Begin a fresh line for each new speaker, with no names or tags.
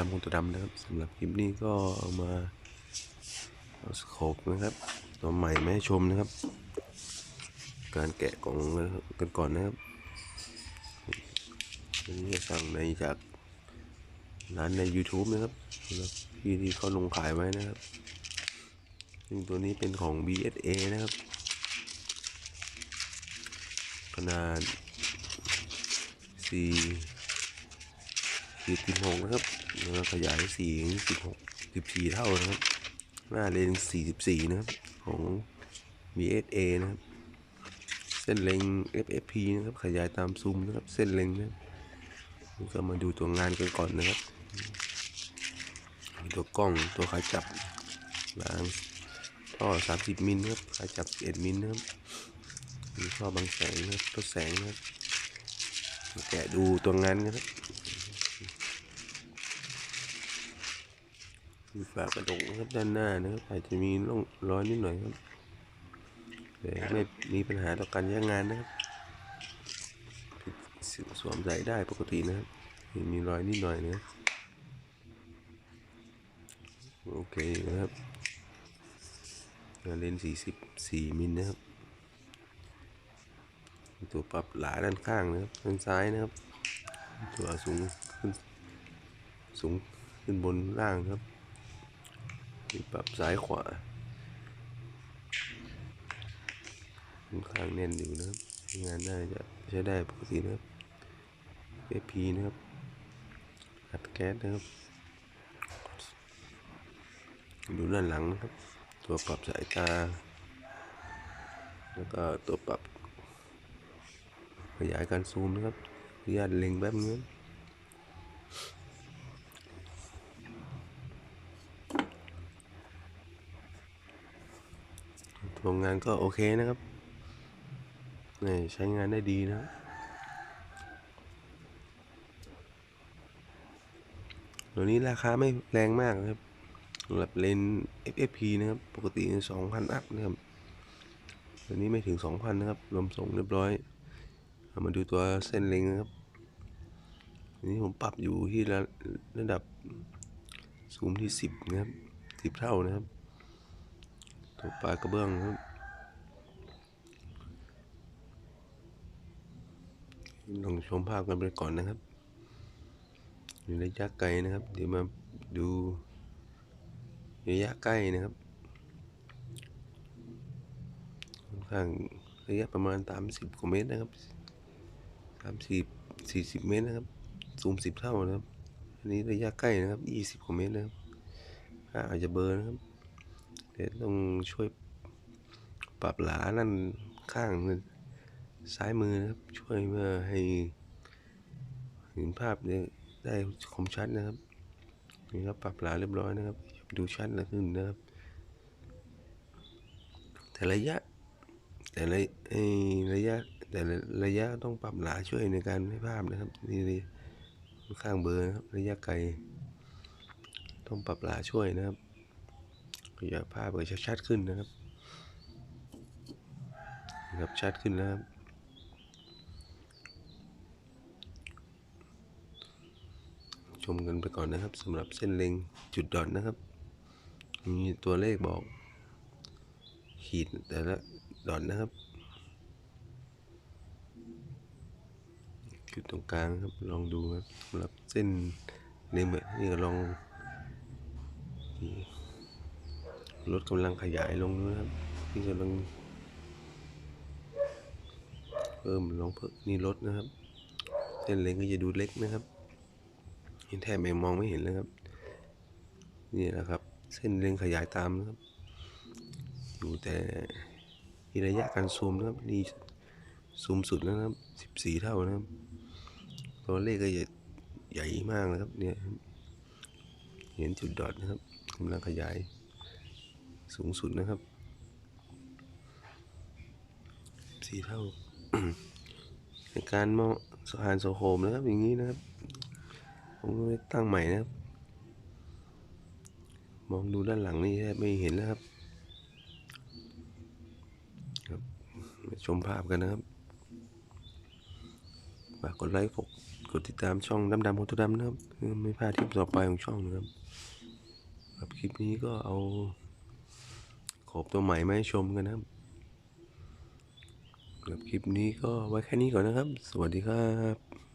ดำของตัวดำนะครับสำหรับคลิปนี้ก็เอามาเอาสโคปนะครับตัวใหม่มาให้ชมนะครับ การแกะกล่องกันก่อนนะครับอันนี้สั่งในจากร้านใน YouTube นะครับสำหรับที่ที่เขาลงขายไว้นะครับ ซึ่งตัวนี้เป็นของ BSA นะครับ ขนาด4 ขีด16นะครับแล้วก็ขยาย4ถึง16 14เท่านะครับ หน้าเลนส์44นะครับ ของ BSA นะครับ เส้นเล็ง FFP นะครับ ขยายตามซูมนะครับ เส้นเล็งนะครับนี่ก็มาดูตัวงานกันก่อนนะครับ ตัวกล้องตัวขาจับรางท่อ30 มิลนะครับขาจับ11มิลนะครับมีท่อบังแสงนะครับทดแสงนะครับมาแกะดูตัวงานนะครับ มีฝากระดกนะครับด้านหน้านะครับอาจจะมีร่องรอยนิดหน่อยครับแต่ไม่มีปัญหาต่อการใช้งานนะครับสวมใส่ได้ปกตินะครับมีมีรอยนิดหน่อยนะโอเคนะครับเลนส์44 มิลนะครับ ตัวปรับหลาด้านข้างนะครับด้านซ้ายนะครับ ตัวสูงขึ้นสูงขึ้นบนล่างครับ มีปรับซ้ายขวาค่อนข้างแน่นอยู่นะครับงานได้จะใช้ได้ปกตินะครับเอพีนะครับอัดแก๊สนะครับ ดูด้านหลังนะครับ ตัวปรับสายตา แล้วก็ตัวปรับ ขยายการซูมนะครับขออนุญาตเล็งแบบนี้ ตัวงานก็โอเคนะครับนี่ใช้งานได้ดีนะตัวนี้ราคาไม่แรงมากนะครับสำหรับเลน FFP นะครับ ปกติ2,000 อัพนะครับตัวนี้ไม่ถึง 2,000 นะครับ รวมส่งเรียบร้อยเอามาดูตัวเส้นเล็งนะครับอันนี้ผมปรับอยู่ที่ระระดับซูมที่ 10 นะครับ 10 เท่านะครับ ตัวปลากระเบื้องครับลองชมภาพกันไปก่อนนะครับอยู่ระยะไกลนะครับ เดี๋ยวมาดูระยะใกล้นะครับค่อนข้างระยะประมาณสามสิบกว่าเมตรนะครับสามสิบสี่สิบเมตรนะครับ ซูมสิบเท่านะครับ อันนี้ระยะใกล้นะครับยี่สิบกว่าเมตรนะครับอาจจะเบอร์นะครับ ต้องช่วยปรับหลานั่นข้างซ้ายมือนะครับ ช่วยเพื่อให้เห็นภาพเนี่ยได้คมชัดนะครับนี่ครับปรับหลาเรียบร้อยนะครับ ดูชัดขึ้นนะครับ แต่ระยะ แต่ระไอ้ระยะแต่ระยะต้องปรับหลาช่วยในการให้ภาพนะครับนี่เลยข้างเบอร์นะครับระยะไกล ต้องปรับหลาช่วยนะครับ ระยะภาพก็จะชัดขึ้นนะครับครับชัดขึ้นแล้วครับชมกันไปก่อนนะครับสำหรับเส้นเล็งจุดดอทนะครับ มีตัวเลขบอก ขีดแต่ละดอทนะครับ จุดตรงกลางครับลองดูครับสำหรับเส้นเล็งแบบนี้ก็ลอง ลดกำลังขยายลงนะครับนี่กำลังเพิ่มลงเพิ่มนี่ลดนะครับ เส้นเล็งก็จะดูเล็กนะครับเห็นแทบไม่มองไม่เห็นเลยครับ นี่แหละครับ เส้นเล็งขยายตามนะครับ อยู่แต่ระยะการซูมนะครับนี่ซูมสุดแล้วนะครับสิบสี่เท่านะครับ ตัวเลขก็จะใหญ่มากนะครับเนี่ย เห็นจุดดอทนะครับกำลังขยาย สูงสุดนะครับสี่เท่าในการมองสะพานโซโฮมนะครับ อย่างนี้นะครับ ผมก็ตั้งใหม่นะครับ มองดูด้านหลังนี่แทบไม่เห็นนะครับ ครับมาชมภาพกันนะครับฝากกดไลค์กดกดติดตามช่องดำดำโฮตัวดำนะครับเพื่อไม่พลาดคลิปต่อไปของช่องนะครับครับคลิปนี้ก็เอา ขอบตัวใหม่มาให้ชมกันนะครับกับคลิปนี้ก็ไว้แค่นี้ก่อนนะครับ สวัสดีครับ